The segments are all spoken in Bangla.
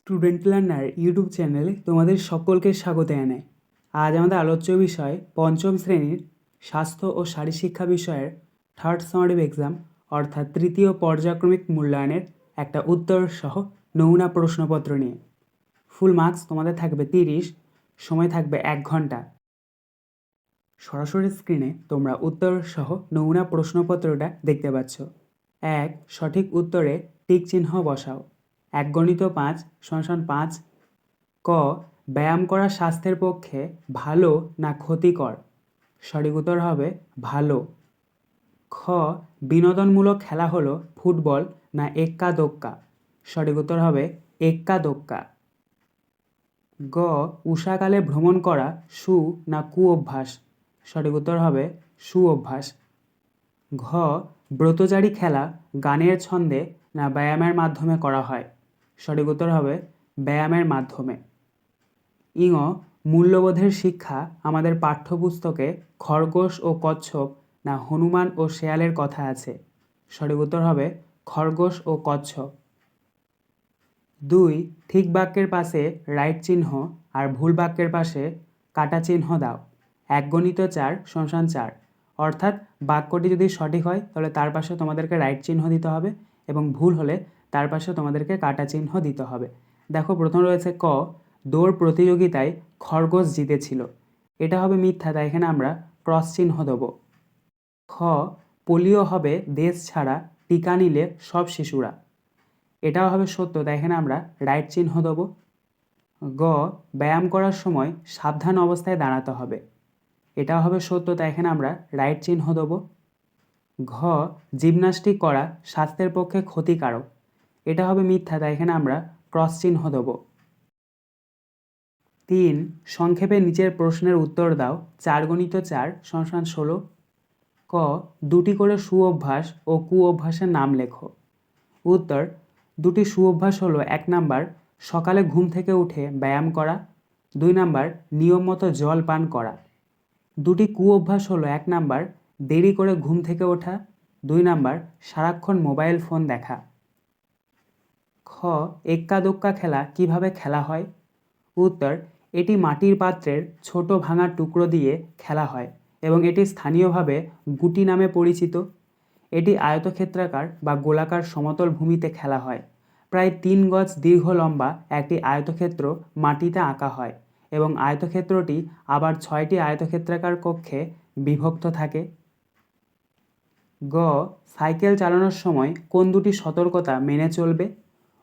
স্টুডেন্ট লার্নার ইউটিউব চ্যানেলে তোমাদের সকলকে স্বাগত জানাই। আজ আমাদের আলোচ্য বিষয় পঞ্চম শ্রেণির স্বাস্থ্য ও শারীরশিক্ষা বিষয়ের থার্ড সামারিভ এক্সাম অর্থাৎ তৃতীয় পর্যায়ক্রমিক মূল্যায়নের একটা উত্তর সহ নমুনা প্রশ্নপত্র নিয়ে। ফুল মার্কস তোমাদের থাকবে তিরিশ, সময় থাকবে এক ঘণ্টা। সরাসরি স্ক্রিনে তোমরা উত্তর সহ নমুনা প্রশ্নপত্রটা দেখতে পাচ্ছ। এক, সঠিক উত্তরে টিক চিহ্ন বসাও। এক গণিত পাঁচ সমান পাঁচ ক ব্যায়াম করা স্বাস্থ্যের পক্ষে ভালো না ক্ষতিকর? সঠিক উত্তর হবে ভালো। খ বিনোদনমূলক খেলা হলো ফুটবল না এক্কা দোক্কা সঠিক উত্তর হবে এক্কা দোক্কা গ উষাকালে ভ্রমণ করা সু না কু অভ্যাস সঠিক উত্তর হবে সু অভ্যাস ঘ ব্রতচারী খেলা গানের ছন্দে না ব্যায়ামের মাধ্যমে করা হয়? সঠিক উত্তর হবে ব্যায়ামের মাধ্যমে। ইঙ, মূল্যবোধের শিক্ষা আমাদের পাঠ্যপুস্তকে খরগোশ ও কচ্ছপ, না হনুমান ও শেয়ালের কথা আছে। সঠিক উত্তর হবে খরগোশ ও কচ্ছপ। দুই, ঠিক বাক্যের পাশে রাইট চিহ্ন আর ভুল বাক্যের পাশে কাটা চিহ্ন দাও। এক গণিত চার, শমশান চার। অর্থাৎ বাক্যটি যদি সঠিক হয়, তাহলে তার পাশে তোমাদেরকে রাইট চিহ্ন দিতে হবে এবং ভুল হলে তার পাশে তোমাদেরকে কাটা চিহ্ন দিতে হবে। দেখো, প্রথম রয়েছে ক, দৌড় প্রতিযোগিতায় খরগোশ জিতেছিল। এটা হবে মিথ্যা, তাই এখানে আমরা ক্রস চিহ্ন দেবো। খ, পোলিও হবে দেশ ছাড়া টিকা নিলে সব শিশুরা। এটাও হবে সত্য, তাই এখানে আমরা রাইট চিহ্ন দেবো। গ, ব্যায়াম করার সময় সাবধান অবস্থায় দাঁড়াতে হবে। এটাও হবে সত্য, তাই এখানে আমরা রাইট চিহ্ন দেবো। ঘ, জিমনাস্টিক করা স্বাস্থ্যের পক্ষে ক্ষতিকারক। এটা হবে মিথ্যা, তাই এখানে আমরা ক্রস চিহ্ন দেবো। তিন, সংক্ষেপে নিচের প্রশ্নের উত্তর দাও, চার গণিত চার সংসান ষোলো। ক, দুটি করে সুঅভ্যাস ও কুঅভ্যাসের নাম লেখো। উত্তর, দুটি সুঅভ্যাস হলো এক নাম্বার, সকালে ঘুম থেকে উঠে ব্যায়াম করা। দুই নাম্বার, নিয়ম মতো জল পান করা। দুটি কুঅভ্যাস হলো এক নাম্বার, দেরি করে ঘুম থেকে ওঠা। দুই নাম্বার, সারাক্ষণ মোবাইল ফোন দেখা। খ এক্কা দোক্কা খেলা কীভাবে খেলা হয়? উত্তর, এটি মাটির পাত্রের ছোট ভাঙা টুকরো দিয়ে খেলা হয় এবং এটি স্থানীয়ভাবে গুটি নামে পরিচিত। এটি আয়তক্ষেত্রাকার বা গোলাকার সমতল ভূমিতে খেলা হয়। প্রায় তিন গজ দীর্ঘ লম্বা একটি আয়তক্ষেত্র মাটিতে আঁকা হয় এবং আয়তক্ষেত্রটি আবার ছয়টি আয়তক্ষেত্রাকার কক্ষে বিভক্ত থাকে। গ, সাইকেল চালানোর সময় কোন দুটি সতর্কতা মেনে চলবে?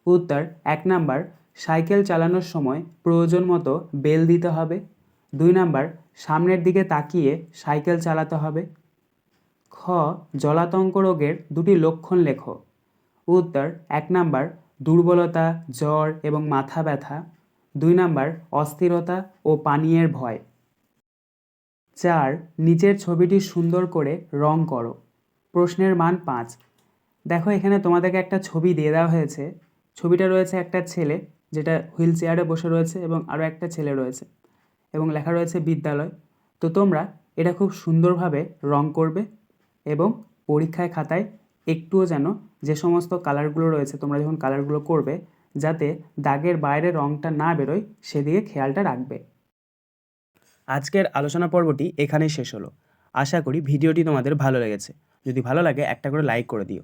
উত্তর, এক নাম্বার, সাইকেল চালানোর সময় প্রয়োজন মতো বেল দিতে হবে। দুই নাম্বার, সামনের দিকে তাকিয়ে সাইকেল চালাতে হবে। খ, জলাতঙ্ক রোগের দুটি লক্ষণ লেখো। উত্তর, এক নাম্বার, দুর্বলতা, জ্বর এবং মাথা ব্যথা। দুই নাম্বার, অস্থিরতা ও পানীয়ের ভয়। চার, নিচের ছবিটি সুন্দর করে রং করো। প্রশ্নের মান পাঁচ। দেখো এখানে তোমাদেরকে একটা ছবি দিয়ে দেওয়া হয়েছে। ছবিটা রয়েছে একটা ছেলে, যেটা হুইল চেয়ারে বসে রয়েছে এবং আরও একটা ছেলে রয়েছে এবং লেখা রয়েছে বিদ্যালয়। তো তোমরা এটা খুব সুন্দরভাবে রং করবে এবং পরীক্ষায় খাতায় একটুও যেন যে সমস্ত কালারগুলো রয়েছে, তোমরা যখন কালারগুলো করবে, যাতে দাগের বাইরে রংটা না বেরোয় সেদিকে খেয়ালটা রাখবে। আজকের আলোচনা পর্বটি এখানেই শেষ হলো। আশা করি ভিডিওটি তোমাদের ভালো লেগেছে। যদি ভালো লাগে, একটা করে লাইক করে দিও।